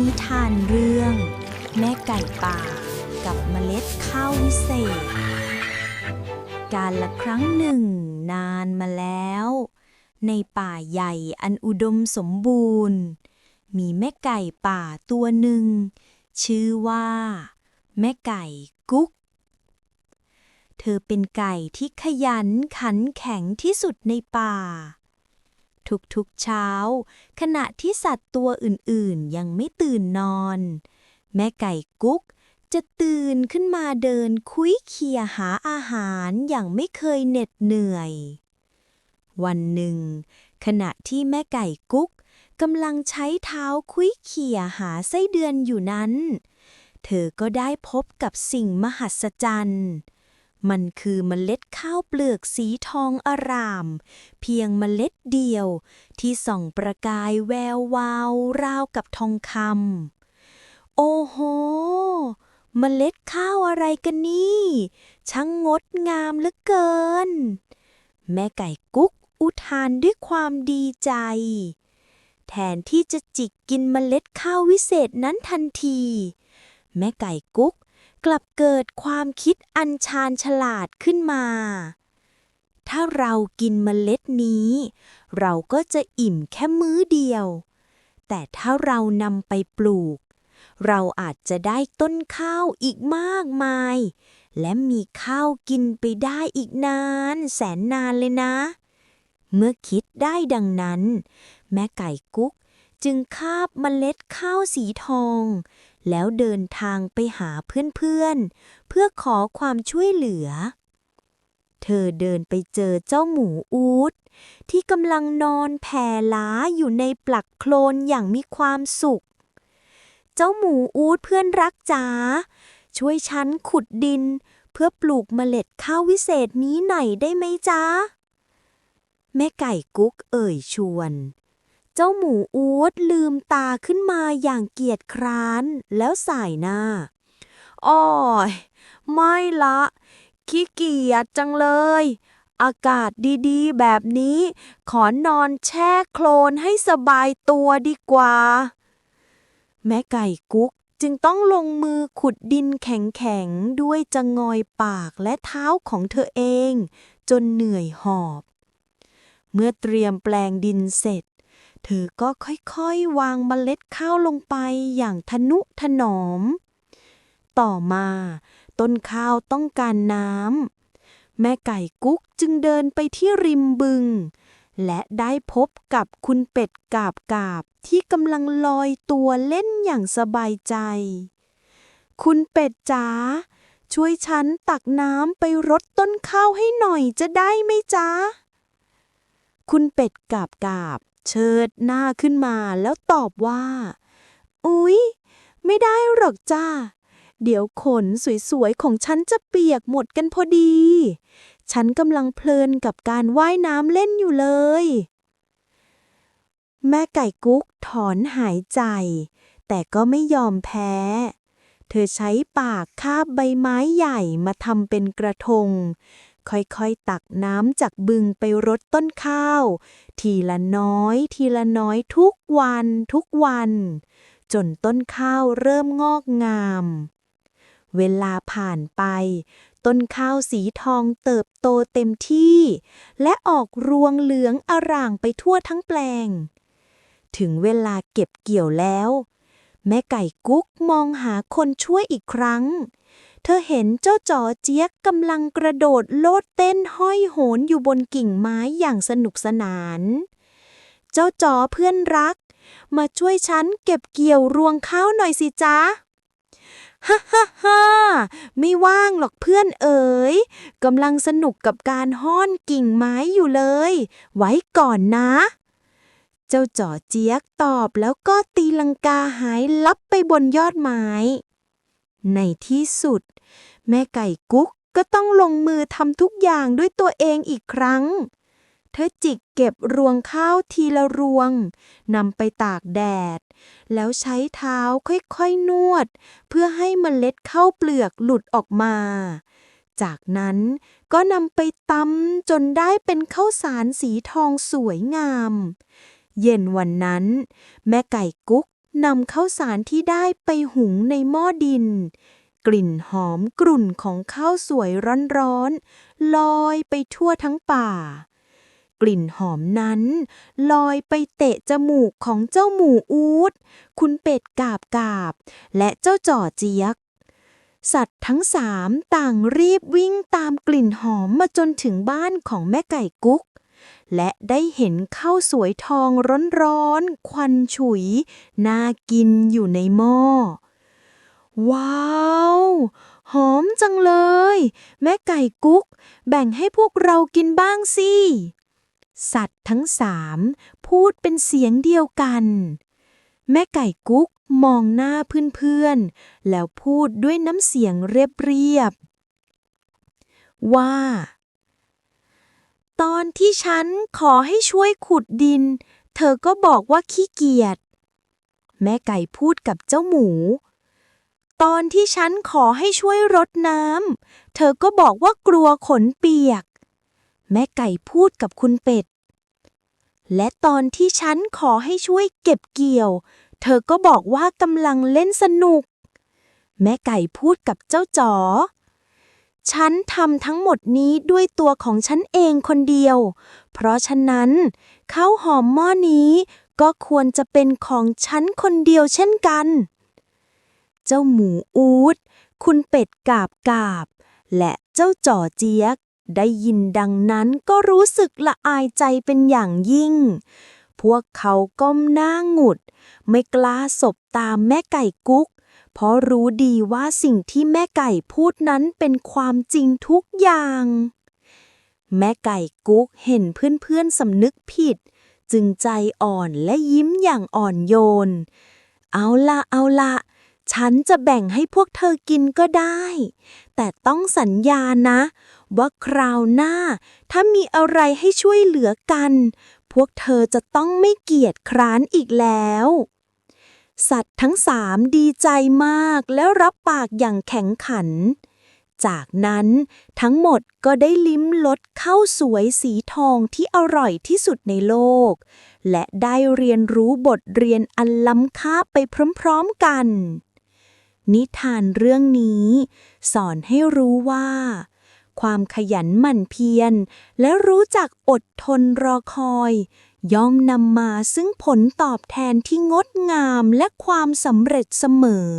นิทานเรื่อง แม่ไก่ป่า กับเมล็ดข้าววิเศษ การละครั้งหนึ่ง นานมาแล้ว ในป่าใหญ่อันอุดมสมบูรณ์ มีแม่ไก่ป่าตัวหนึ่ง ชื่อว่า แม่ไก่กุ๊ก เธอเป็นไก่ที่ขยันขันแข็งที่สุดในป่า ทุกๆเช้า ขณะที่สัตว์ตัวอื่นๆยังไม่ตื่นนอน แม่ไก่กุ๊กจะตื่นขึ้นมาเดินคุยเคียหาอาหารอย่างไม่เคยเหน็ดเหนื่อย วันหนึ่ง ขณะที่แม่ไก่กุ๊กกำลังใช้เท้าคุยเคียหาไส้เดือนอยู่นั้น เธอก็ได้พบกับสิ่งมหัศจรรย์ มันคือเมล็ดข้าวเปลือกสีทองอร่าม เพียงเมล็ดเดียว ที่ส่องประกายแวววาว ราวกับทองคำโอ้โห เมล็ดข้าวอะไรกันนี่ ช่างงดงามเหลือเกิน แม่ไก่กุ๊กอุทานด้วยความดีใจ แทนที่จะจิกกินเมล็ดข้าววิเศษนั้นทันที แม่ไก่กุ๊ก กลับเกิดความคิดอันชาญฉลาดขึ้นมา ถ้าเรากินเมล็ดนี้ เราก็จะอิ่มแค่มื้อเดียว แต่ถ้าเรานำไปปลูก เราอาจจะได้ต้นข้าวอีกมากมาย และมีข้าวกินไปได้อีกนาน แสนนานเลยนะ เมื่อคิดได้ดังนั้น แม่ไก่กุ๊กจึงคาบเมล็ดข้าวสีทอง แล้วเดินทางไปหาเพื่อนๆ เพื่อขอความช่วยเหลือ เธอเดินไปเจอเจ้าหมูอูดที่กำลังนอนแผ่ล้าอยู่ในปลักโคลนอย่างมีความสุข เจ้าหมูอูดเพื่อนรักจ๋าช่วยฉันขุดดิน เพื่อปลูกเมล็ดข้าววิเศษนี้หน่อยได้ไหมจ๊ะแม่ไก่กุ๊กเอ่ยชวน เจ้าหมูอูดลืมตาขึ้นมาอย่างเกียจคร้านแล้วสายหน้าอ้อยไม่ละ ขี้เกียจจังเลย อากาศดีๆ แบบนี้ ขอนอนแช่โคลนให้สบายตัวดีกว่า แม่ไก่กุ๊กจึงต้องลงมือขุดดินแข็งๆ ด้วยจะงอยปากและเท้าของเธอเอง จนเหนื่อยหอบ เมื่อเตรียมแปลงดินเสร็จ เธอก็ค่อยๆ วางเมล็ดข้าวลงไปอย่างทนุถนอม ต่อมา ต้นข้าวต้องการน้ำแม่ไก่กุ๊กจึงเดินไปที่ริมบึง และได้พบกับคุณเป็ดกาบกาบที่กำลังลอยตัวเล่นอย่างสบายใจ คุณเป็ดจ๋าช่วยฉันตักน้ำไปรดต้นข้าวให้หน่อยจะได้ไหมจ๊ะ คุณเป็ดกาบกาบ เชิดหน้าขึ้นมาแล้วตอบว่า อุ๊ย ไม่ได้หรอกจ้า เดี๋ยวขนสวยๆ ของฉันจะเปียกหมดกันพอดี ฉันกำลังเพลินกับการว่ายน้ำเล่นอยู่เลย แม่ไก่กุ๊กถอนหายใจ แต่ก็ไม่ยอมแพ้ เธอใช้ปากคาบใบไม้ใหญ่มาทำเป็นกระทง ค่อยๆ ตักน้ำจากบึงไปรดต้นข้าว ทีละน้อย ทีละน้อยทุกวันทุกวัน จนต้นข้าวเริ่มงอกงาม เวลาผ่านไป ต้นข้าวสีทองเติบโตเต็มที่ และออกรวงเหลืองอร่างไปทั่วทั้งแปลง ถึงเวลาเก็บเกี่ยวแล้ว แม่ไก่กุ๊กมองหาคนช่วยอีกครั้ง เธอเห็นเจ้าจ๋อเจี๊ยกกำลังกระโดดโลดเต้นห้อยโหนอยู่บนกิ่งไม้อย่างสนุกสนาน เจ้าจ๋อเพื่อนรัก มาช่วยฉันเก็บเกี่ยวรวงข้าวหน่อยสิจ๊ะฮ่าฮ่าฮ่าไม่ว่างหรอกเพื่อนเอ๋ยกำลังสนุกกับการห้อนกิ่งไม้อยู่เลย ไว้ก่อนนะ เจ้าจ๋อเจี๊ยกตอบแล้วก็ตีลังกาหายลับไปบนยอดไม้ ในที่สุด แม่ไก่กุ๊กก็ต้องลงมือทำทุกอย่างด้วยตัวเองอีกครั้ง เธอจิกเก็บรวงข้าวทีละรวงนำไปตากแดด แล้วใช้เท้าค่อยๆนวด เพื่อให้เมล็ดข้าวเปลือกหลุดออกมา จากนั้นก็นำไปตำจนได้เป็นข้าวสารสีทองสวยงาม เย็นวันนั้น แม่ไก่กุ๊ก นำข้าวสารที่ได้ไปหุงในหม้อดิน กลิ่นหอมกรุ่นของข้าวสวยร้อนๆลอยไปทั่วทั้งป่า กลิ่นหอมนั้น ลอยไปเตะจมูกของเจ้าหมูอูดคุณเป็ดกาบกาบ และเจ้าจ่อเจี๊ยก สัตว์ทั้งสามต่างรีบวิ่งตามกลิ่นหอมมาจนถึงบ้านของแม่ไก่กุ๊ก และได้เห็นข้าวสวยทองร้อนๆ ควันฉุย น่ากินอยู่ในหม้อ ว้าว หอมจังเลย แม่ไก่กุ๊ก แบ่งให้พวกเรากินบ้างสิ สัตว์ทั้งสามพูดเป็นเสียงเดียวกัน แม่ไก่กุ๊กมองหน้าเพื่อนๆ แล้วพูดด้วยน้ำเสียงเรียบๆว่า ตอนที่ฉันขอให้ช่วยขุดดิน เธอก็บอกว่าขี้เกียจ แม่ไก่พูดกับเจ้าหมู ตอนที่ฉันขอให้ช่วยรดน้ำ เธอก็บอกว่ากลัวขนเปียก แม่ไก่พูดกับคุณเป็ด และตอนที่ฉันขอให้ช่วยเก็บเกี่ยว เธอก็บอกว่ากำลังเล่นสนุก แม่ไก่พูดกับเจ้าจ๋อ ฉันทำทั้งหมดนี้ด้วยตัวของฉันเองคนเดียว เพราะฉะนั้นข้าวหอมหม้อนี้ก็ควรจะเป็นของฉันคนเดียวเช่นกัน เจ้าหมูอูดคุณเป็ดกาบกาบ และเจ้าจ่อเจี๊ยก ได้ยินดังนั้นก็รู้สึกละอายใจเป็นอย่างยิ่ง พวกเขาก้มหน้าหงุด ไม่กล้าสบตามแม่ไก่กุ๊ก เพราะรู้ดีว่าสิ่งที่แม่ไก่พูดนั้นเป็นความจริงทุกอย่าง แม่ไก่กุ๊กเห็นเพื่อนๆสำนึกผิด จึงใจอ่อนและยิ้มอย่างอ่อนโยน เอาละเอาละฉันจะแบ่งให้พวกเธอกินก็ได้ แต่ต้องสัญญานะ ว่าคราวหน้า ถ้ามีอะไรให้ช่วยเหลือกัน พวกเธอจะต้องไม่เกียจคร้านอีกแล้ว สัตว์ทั้งสามดีใจมากแล้วรับปากอย่างแข็งขัน จากนั้นทั้งหมดก็ได้ลิ้มรสข้าวสวยสีทองที่อร่อยที่สุดในโลก และได้เรียนรู้บทเรียนอันล้ำค่าไปพร้อมๆกัน นิทานเรื่องนี้ สอนให้รู้ว่า ความขยันหมั่นเพียรและรู้จักอดทนรอคอย ย่อมนำมาซึ่งผลตอบแทนที่งดงามและความสำเร็จเสมอ